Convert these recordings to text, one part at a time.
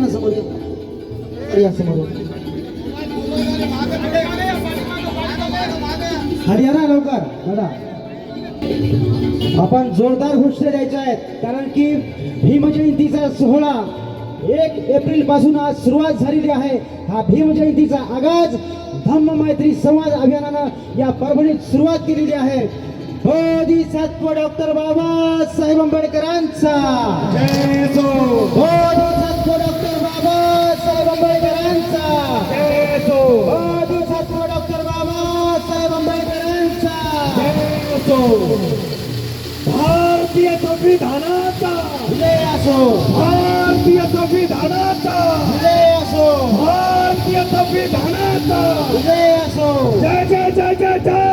या ना समोर या. समोर हरियाणा लवकर दादा. आपण जोरदार घोषणा द्यायच्या आहेत कारण की भीम जयंतीचा सोहळा एक एप्रिलपासून आज सुरुवात झालेली आहे. हा भीमजयंतीचा आगाज धम्म मैत्री संवाद अभियानानं या परभणीत सुरुवात केलेली आहे. बोधिसत्व डॉक्टर बाबासाहेब आंबेडकरांचा. बोधिसत्व डॉक्टर बाबासाहेब आंबेडकरांचा. बोधिसत्व डॉक्टर बाबासाहेब आंबेडकरांचा. भारतीय संविधानाचा. असो. भारतीय संविधानाचा. असो. भारतीय संविधानाचा. असो. जय जय जय जय जय.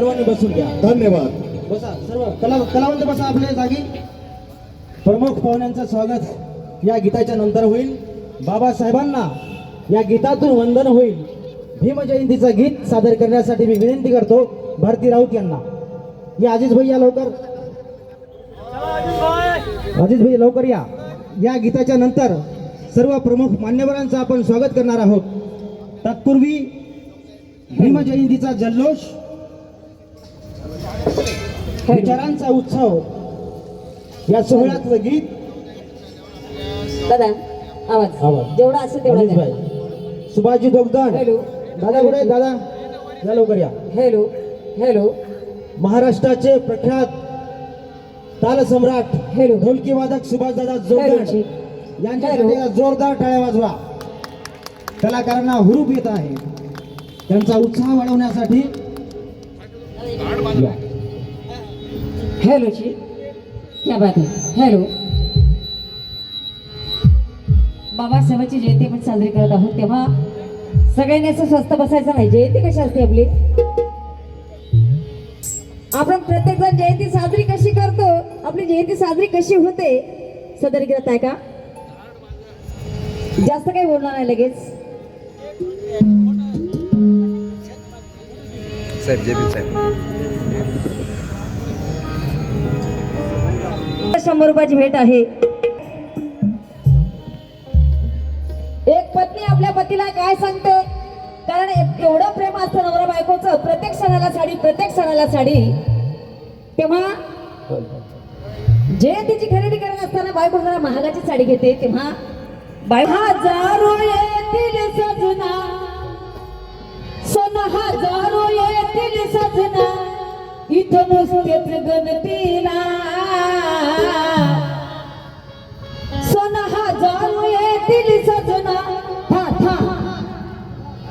सर्वांनी बसून घ्या. धन्यवाद. बसा सर्व. कला कलावंत बसा आपल्या जागी. प्रमुख पाहुण्यांचं स्वागत या गीताच्या नंतर होईल. बाबासाहेबांना या गीतातून वंदन होईल. भीम जयंतीचं गीत सादर करण्यासाठी मी विनंती करतो भारती राऊत यांना. या अजित भाई या लवकर. अजित भाई लवकर या. या गीताच्या नंतर सर्व प्रमुख मान्यवरांचं आपण स्वागत करणार आहोत. तत्पूर्वी भीम जयंतीचा जल्लोष विचारांचा उत्सव या सोहळ्यातलं गीत दादा आवाज आवाज. जेवढा असेल तेवढा द्या. भाई सुभाषजी जोगदान हॅलो. दादा कुठे? दादा या लवकर या हॅलो हॅलो महाराष्ट्राचे प्रख्यात ताल सम्राट हॅलो. ढोलकी वादक सुभाष दादा हॅलो. जोगदान यांच्यासाठी हॅलो. जोरदार टाळ्या वाजवा कलाकारांना हुरूप येत आहे त्यांचा उत्साह वाढवण्यासाठी या. हॅलो जी। क्या बात आहे हॅलो। बाबासाहेबांची जयंती आपण साजरी करत आहोत. तेव्हा सगळ्यांनी असं स्वस्त बसायचं नाही. जयंती कशी असते आपली? आपण प्रत्येक जण जयंती साजरी कशी करतो? आपली जयंती साजरी कशी होते? सदर करत आहे का? जास्त काही बोलणार नाही लगेच. साहेब. शंभर रुपयाची भेट आहे. एक पत्नी आपल्या पतीला काय सांगते? कारण एवढं प्रेम असतं नवरा बायकोचं. प्रत्येक सणाला साडी प्रत्येक सणाला साडी. तेव्हा जे तिची खरेदी करत असताना बायको जरा महागाची साडी घेते तेव्हा बाय हजारो येतील सजना. सोन हजारो येतील सजना. इथं नुसतेच गणतीला सन हजारो येतील सजना. था था.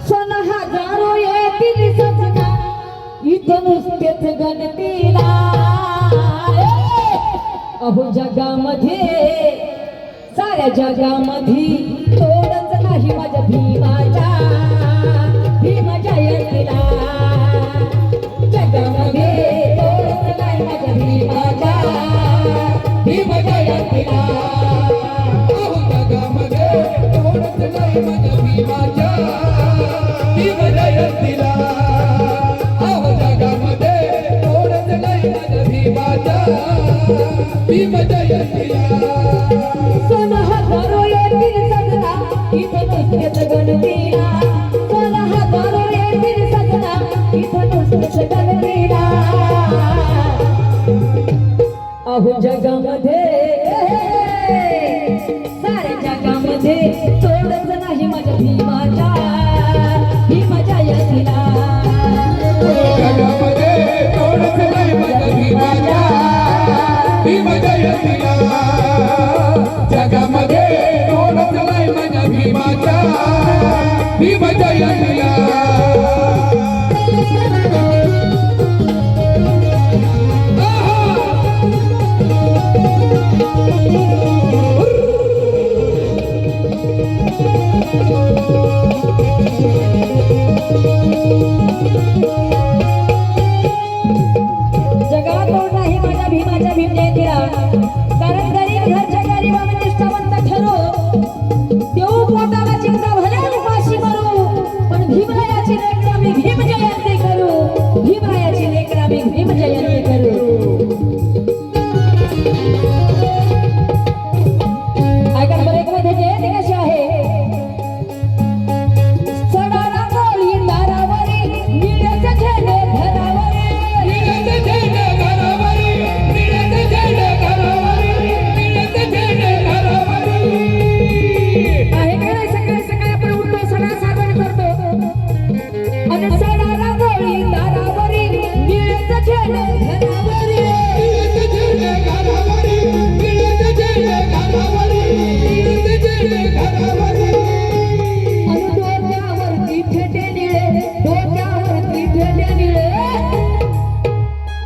सन हजारो येतील सजना. इथं नुसतेच गणतीला अहो जगामध्ये साऱ्या जगामध्ये तोडच नाही माझ्या भीमाच्या भीम जयंतीला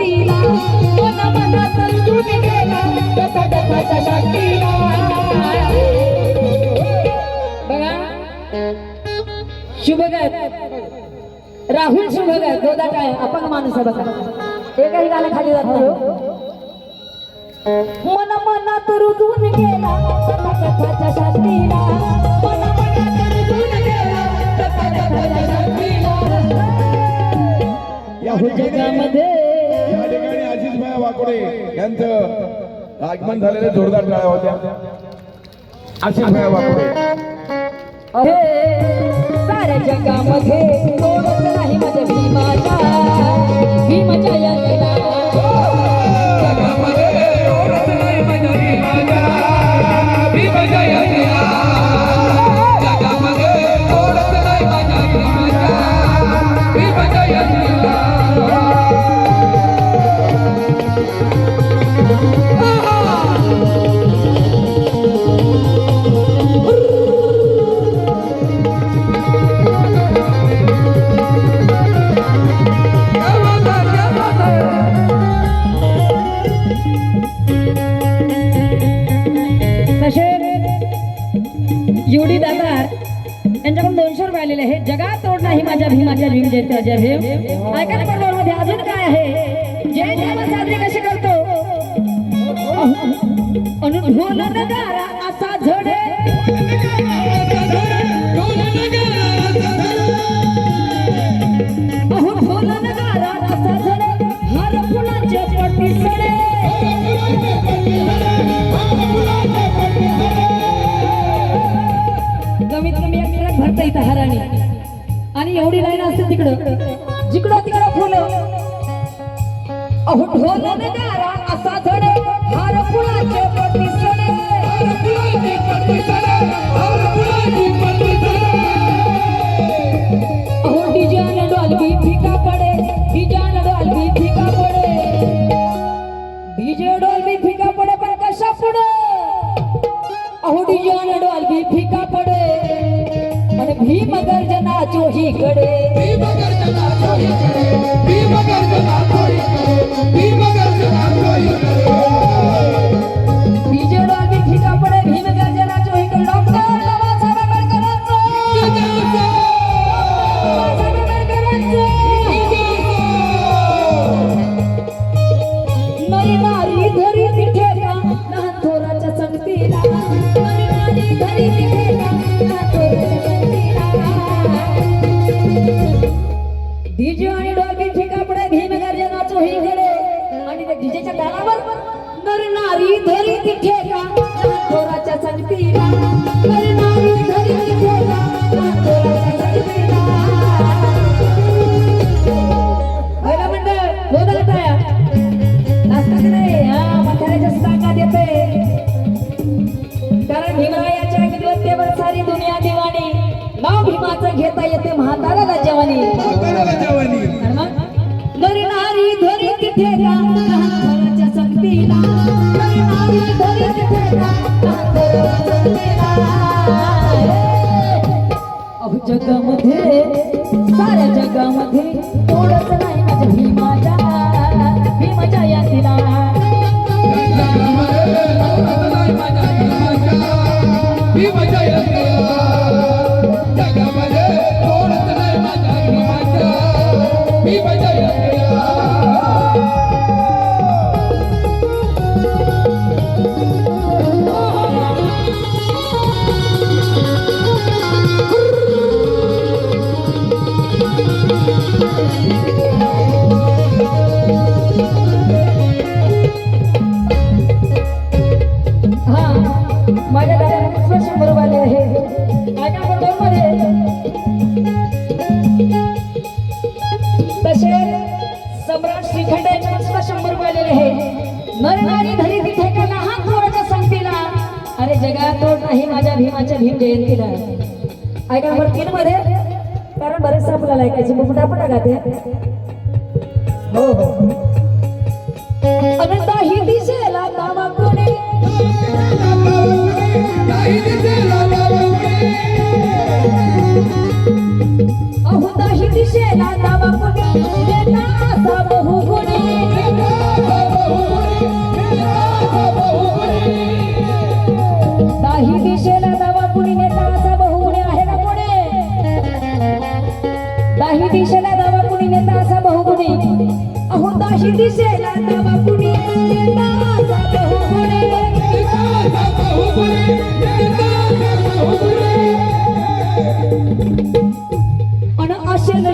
कथाच्या मन मनात गेला बघा. राहुल शुभगत जोदा काय? अपंग माणूस आहे बघा. एकही गाणं खाली जात. नाही मन मनात रुजून गेला कथा मन मनात रुजून गेला या जगामध्ये आशिष यांचं आगमन झालेले जोरदार टाळ्या होत्या. अशी भया वाकोडे अरे साऱ्या जगामध्ये तोडत नाही माझ्या भीमाच्या. भीमाच्या यात्रेला जगात तोड नाही माझ्या भीमाच्या भीम जयते माझ्या भीम ऐकायला पडलो मध्ये अजून काय आहे? जय जय साजरी कशी करतो? अनुभव हो, नगारा असा झडे. तिकडं जिकडं तिकडं फुलं. अहो ढोल नगारा असा झडे हार फुलाचे सडे अहो डिजान डॉल्बी फिका पडे डिजान डॉल्बी फिका पडे. डीजे डॉल्बी फिका पडे पण कशा पुढे? अहो डिजान डॉल्बी फिका पडे. आणि भीम गर्जना चोहीकडे. भीमगर्जना चोहीकडे, भीमगर्जना चोहीकडे, भीमगर्जना चोहीकडे. डीजे साऱ्या जगामध्ये. ¿Cómo te va por la gata?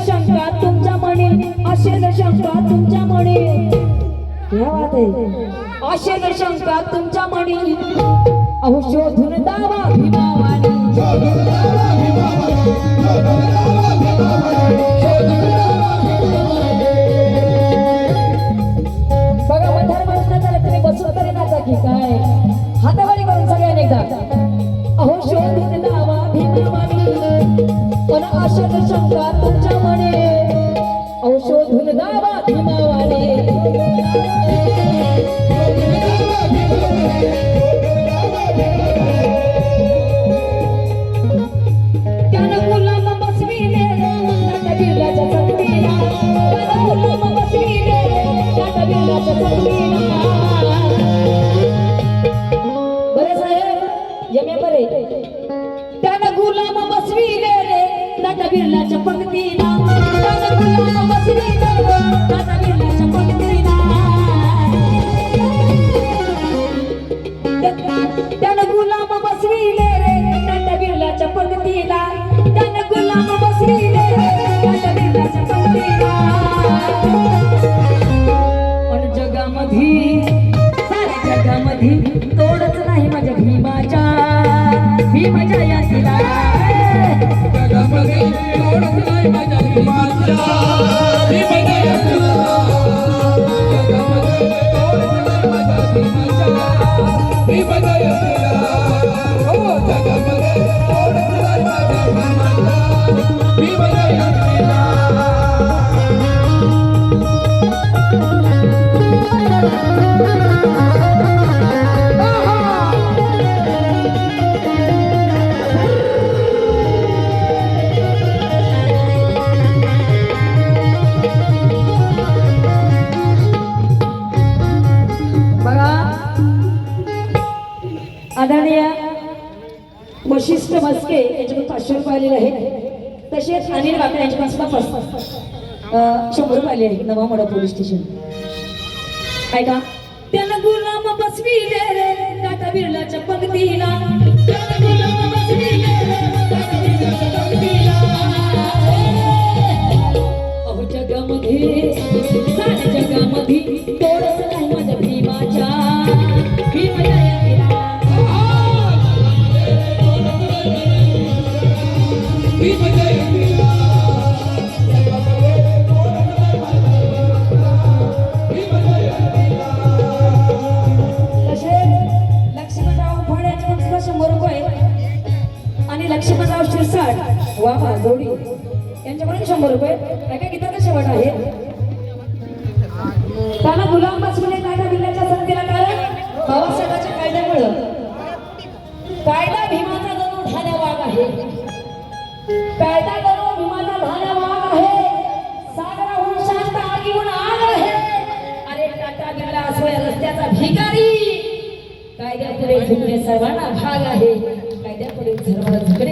शंका तुमच्या म्हणे असेल शंका तुमच्या म्हणे असेल शंका तुमच्या म्हणे अहो शोधून दावा भीमावानी. আশার সংখ্যা फर्स्ट शंभर पाहिले आहे नवा मोडा पोलीस स्टेशन. ऐका का? त्यानं गुलाम बसविले रे टाटा पंक्तीला. जगामध्ये जगामध्ये आणि लक्ष्मणराव शिरसाट वा वा जोडी. यांच्याकडून शंभर रुपये. काय एका गीताचा शेवट आहे. त्याला गुलामपासून कायदा बिल्ल्याच्या संधीला कारण बाबासाहेबांच्या कायद्यामुळं. कायदा भीमाचा जणू झाल्या वाघ आहे. कायदा जणू भीमाचा ढाण्या वाघ आहे. सागराहून शांत आगीहून आग आहे. अरे टाटा बिल्ला असोया रस्त्याचा भिकारी. कायद्यापुढे झुकणे सर्वांना भाग आहे. ಸಿನಿಮಾದ ಜೊತೆ